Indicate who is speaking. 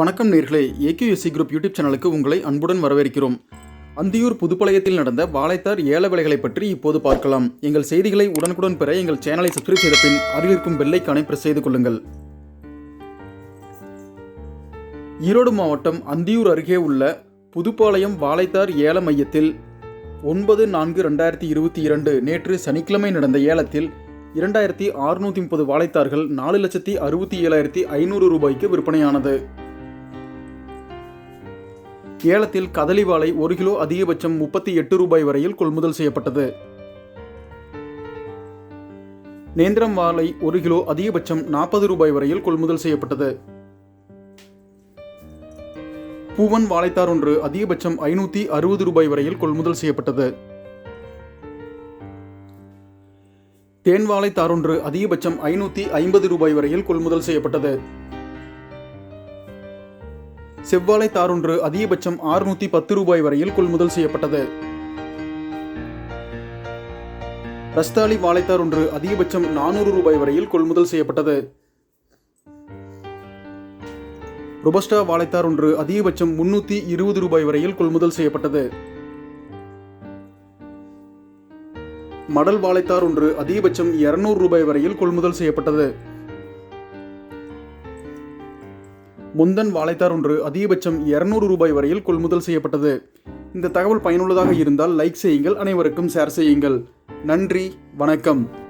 Speaker 1: வணக்கம் நேர்களே. AKSC group YouTube சேனலுக்கு உங்களை அன்புடன் வரவேற்கிறோம். அந்தியூர் புதுப்பாளையத்தில் நடந்த வாழைத்தார் ஏல விலைகளை பற்றி இப்போது பார்க்கலாம். எங்கள் செய்திகளை உடனுக்குடன் பெற எங்கள் சேனலை சப்ஸ்கிரைப் செய்த பின் அருகில் இருக்கும் பெல்லைக்கானை பிரஸ் செய்து கொள்ளுங்கள். ஈரோடு மாவட்டம் அந்தியூர் அருகே உள்ள புதுப்பாளையம் வாழைத்தார் ஏல மையத்தில் ஒன்பது நான்கு ரெண்டாயிரத்தி இருபத்தி இரண்டு நேற்று சனிக்கிழமை நடந்த ஏலத்தில் இரண்டாயிரத்தி அறுநூற்றி முப்பது வாழைத்தார்கள் நாலு லட்சத்தி அறுபத்தி ஏழாயிரத்தி ஐநூறு ரூபாய்க்கு விற்பனையானது. ஏலத்தில் கதலி வாழை ஒரு கிலோ அதிகபட்சம் முப்பத்தி எட்டு ரூபாய் வரையில் கொள்முதல் செய்யப்பட்டது. நேந்திரம் வாழை ஒரு கிலோ அதிகபட்சம் நாற்பது ரூபாய் வரையில் கொள்முதல் செய்யப்பட்டது. பூவன் வாழைத்தார் ஒன்று அதிகபட்சம் ஐநூற்றி அறுபது ரூபாய் வரையில் கொள்முதல் செய்யப்பட்டது. தேன் வாழைத்தார் ஒன்று அதிகபட்சம் ஐநூற்றி ஐம்பது ரூபாய் வரையில் கொள்முதல் செய்யப்பட்டது. செவ்வாழை தாரொன்று அதிகபட்சம் ஆறுநூற்றி பத்து ரூபாய் வரையில் கொள்முதல் செய்யப்பட்டது. ரஸ்தாளி வாழைத்தார் ஒன்று அதிகபட்சம் நானூறு ரூபாய் வரையில் கொள்முதல் செய்யப்பட்டது. ரொபஸ்டா வாழைத்தார் ஒன்று அதிகபட்சம் முன்னூற்றி இருபது ரூபாய் வரையில் கொள்முதல் செய்யப்பட்டது. மடல் வாழைத்தார் ஒன்று அதிகபட்சம் இருநூறு ரூபாய் வரையில் கொள்முதல் செய்யப்பட்டது. முந்தன் வாழைத்தார் ஒன்று அதிகபட்சம் இருநூறு ரூபாய் வரையில் கொள்முதல் செய்யப்பட்டது. இந்த தகவல் பயனுள்ளதாக இருந்தால் லைக் செய்யுங்கள் அனைவருக்கும் ஷேர் செய்யுங்கள். நன்றி வணக்கம்.